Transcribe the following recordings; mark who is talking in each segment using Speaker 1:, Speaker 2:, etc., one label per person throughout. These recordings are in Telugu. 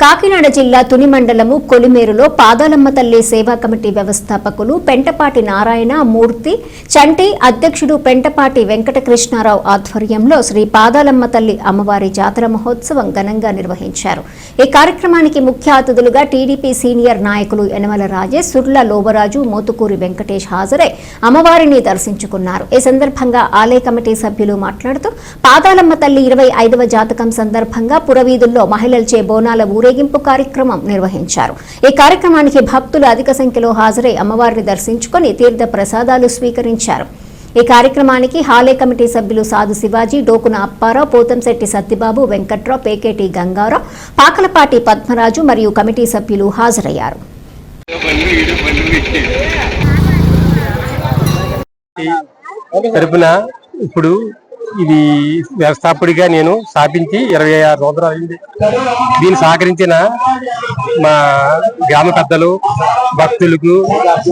Speaker 1: కాకినాడ జిల్లా తుని మండలము కొలిమేరులో పాదాలమ్మ తల్లి సేవా కమిటీ వ్యవస్థాపకులు పెంటపాటి నారాయణ మూర్తి చంటి అధ్యక్షుడు పెంటపాటి వెంకటకృష్ణారావు ఆధ్వర్యంలో శ్రీ పాదాలమ్మ తల్లి అమ్మవారి జాతర మహోత్సవం ఘనంగా నిర్వహించారు. ఈ కార్యక్రమానికి ముఖ్య అతిథులుగా టీడీపీ సీనియర్ నాయకులు యనమల రాజేష్ సుర్ల లోబరాజు మోతుకూరి వెంకటేష్ హాజరై అమ్మవారిని దర్శించుకున్నారు. ఈ సందర్భంగా ఆలయ కమిటీ సభ్యులు మాట్లాడుతూ పాదాలమ్మ తల్లి ఇరవై ఐదవ జాతకం సందర్భంగా పురవీధుల్లో మహిళలచే బోనాల ఊరేగింపు కార్యక్రమం నిర్వహించారు. ఈ కార్యక్రమానికి భక్తులు అధిక సంఖ్యలో హాజరై అమ్మవారిని దర్శించుకొని తీర్థ ప్రసాదాలు స్వీకరించారు. ఈ కార్యక్రమానికి హాలే కమిటీ సభ్యులు సాధు శివాజీ డోకున అప్పారావు పోతంశెట్టి సత్యబాబు వెంకట్రావు పేకేటి గంగారావు పాకలపాటి పద్మరాజు మరియు కమిటీ సభ్యులు హాజరయ్యారు.
Speaker 2: తరపున ఇప్పుడు ఇది వ్యవస్థాపకుడిగా నేను స్థాపించి ఇరవై ఆరు సంవత్సరాలు అయింది. దీన్ని సహకరించిన మా గ్రామ పెద్దలు భక్తులకు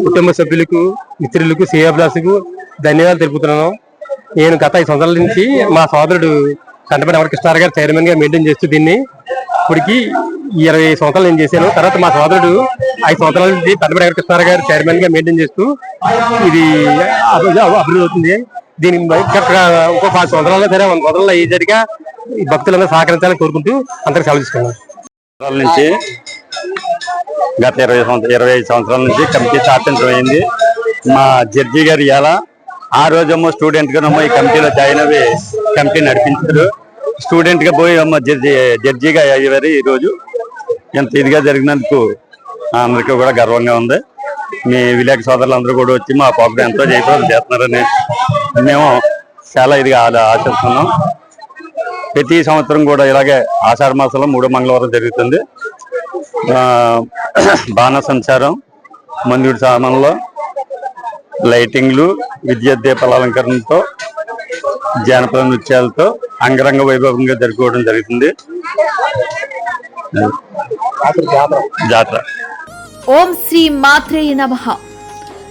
Speaker 2: కుటుంబ సభ్యులకు మిత్రులకు శ్రేయభిలాసుకు ధన్యవాదాలు తెలుపుతున్నాను. నేను గత ఐదు సంవత్సరాల నుంచి మా సోదరుడు కంటపడి అమరకృష్ణారావు గారు చైర్మన్గా మెయింటైన్ చేస్తూ దీన్ని ఇప్పటికి ఇరవై సంవత్సరాలు నేను చేశాను. తర్వాత మా సోదరుడు ఐదు సంవత్సరాల నుంచి కంటపడి అమరకృష్ణారావు గారు చైర్మన్గా మెయింటైన్ చేస్తూ ఇది అభివృద్ధి అవుతుంది. దీనికి ఇంకా ఇంకో పది సంవత్సరాల్లో సరే వంద సంవత్సరాలు అయ్యేసరిగా ఈ భక్తులందరూ సహకరించాలని కోరుకుంటూ అందరికి సెలవు
Speaker 3: సంవత్సరాల నుంచి గత ఇరవై సంవత్సరం ఇరవై ఐదు సంవత్సరాల నుంచి కమిటీ స్థాపించమైంది మా జడ్జి గారు ఇవాళ ఆ రోజేమో స్టూడెంట్గానేమో ఈ కమిటీలో జాయిన్ అయ్యి కమిటీ నడిపించారు. స్టూడెంట్గా పోయి అమ్మ జడ్జి జడ్జిగా అయ్యారు ఈ రోజు. ఎంత ఇదిగా జరిగినందుకు అందరికీ కూడా గర్వంగా ఉంది. మీ విలేక సోదరులందరూ కూడా వచ్చి మా పాపం ఎంతో జయప్రదం చేస్తున్నారని మేము చాలా ఇదిగా ఆ- ఆశిస్తున్నాం. ప్రతి సంవత్సరం కూడా ఇలాగే ఆషాఢ మాసంలో మూడో మంగళవారం జరుగుతుంది. ఆ, బాణ సంచారం మందుడి సామాన్లో లైటింగ్లు విద్యుత్ దీపాల అలంకరణతో జానపద నృత్యాలతో అంగరంగ వైభవంగా జరుపుకోవడం జరుగుతుంది. జాతర.
Speaker 4: ఓం శ్రీ మాత్రేయ నమః.